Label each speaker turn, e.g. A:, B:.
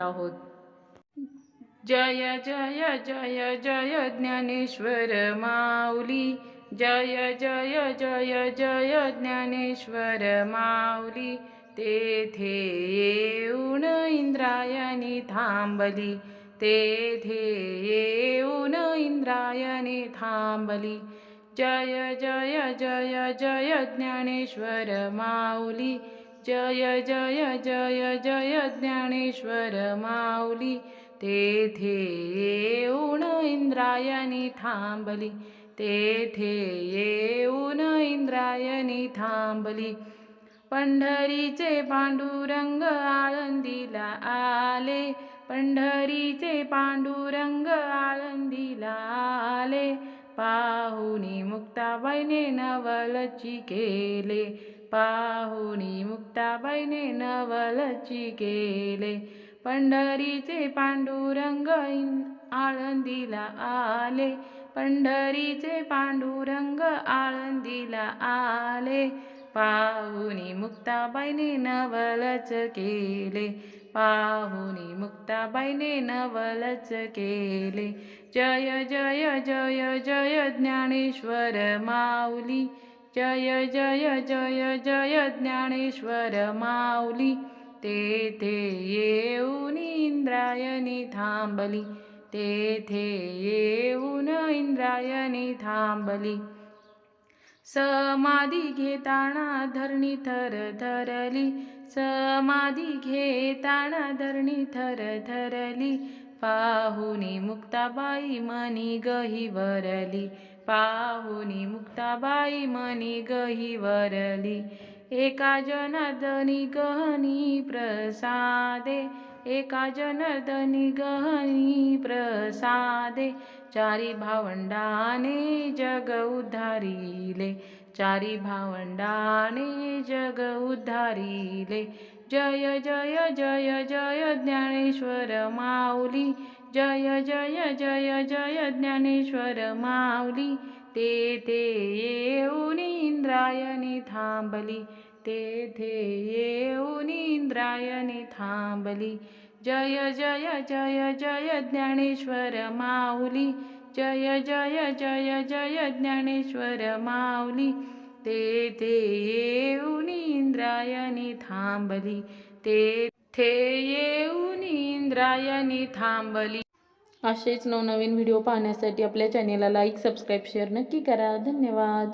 A: आहोत. जय जय जय जय ज्ञानेश्वर माऊली. जय जय जय जय ज्ञानेश्वर माऊली. तेथे येऊन इंद्रायणी थांबली. तेथे येऊन इंद्रायणी थांबली. जय जय जय जय ज्ञानेश्वर माऊली. जय जय जय जय ज्ञानेश्वर माऊली. तेथे येऊन इंद्रायणी थांबली. तेथे येऊन इंद्रायणी थांबली. पंढरीचे पांडुरंग आळंदीला आले. पंढरीचे पांडुरंग आळंदीला आले. पाहुनी मुक्ताबाईने नवलची केले. पाहुनी मुक्ताबाईने नवलची केले. पंढरीचे पांडुरंग आळंदीला आले. पंढरीचे पांडुरंग आळंदीला आले. पाहुनी मुक्ताबाईने नवलच केले. पाहुनी मुक्ताबाईने नवलच केले. जय जय जय जय ज्ञानेश्वर माऊली. जय जय जय जय ज्ञानेश्वर माऊली. तेथे येऊन इंद्रायणी थांबली. तेथे येऊन इंद्रायणी थांबली. समाधी घेताना धरणी थर धरली. समाधी घेताना धरणी थर धरली. पाहुनी मुक्ताबाई मनी गही भरली. पाहुनी मुक्ताबाई मनी गही वरली. एका जनार्दनी गहनी प्रसादे. एका जनार्दनी गहनी प्रसादे. चारी भावंडाने जग उद्धारिले. चारी भावंडाने जग उद्धारिले. जय जय जय जय ज्ञानेश्वर माऊली. जय जय जय जय ज्ञानेश्वर माऊली. तेथे येऊन इंद्रायणी थांबली. तेथे येऊन इंद्रायणी थांबली. जय जय जय जय ज्ञानेश्वर माऊली. जय जय जय जय ज्ञानेश्वर माऊली. तेथे येऊन इंद्रायणी थांबली. तेथे येऊन इंद्रायणी थांबली. असेच नवनवीन व्हिडिओ पाहण्यासाठी आपल्या चॅनेलला लाईक सबस्क्राईब शेअर नक्की करा. धन्यवाद.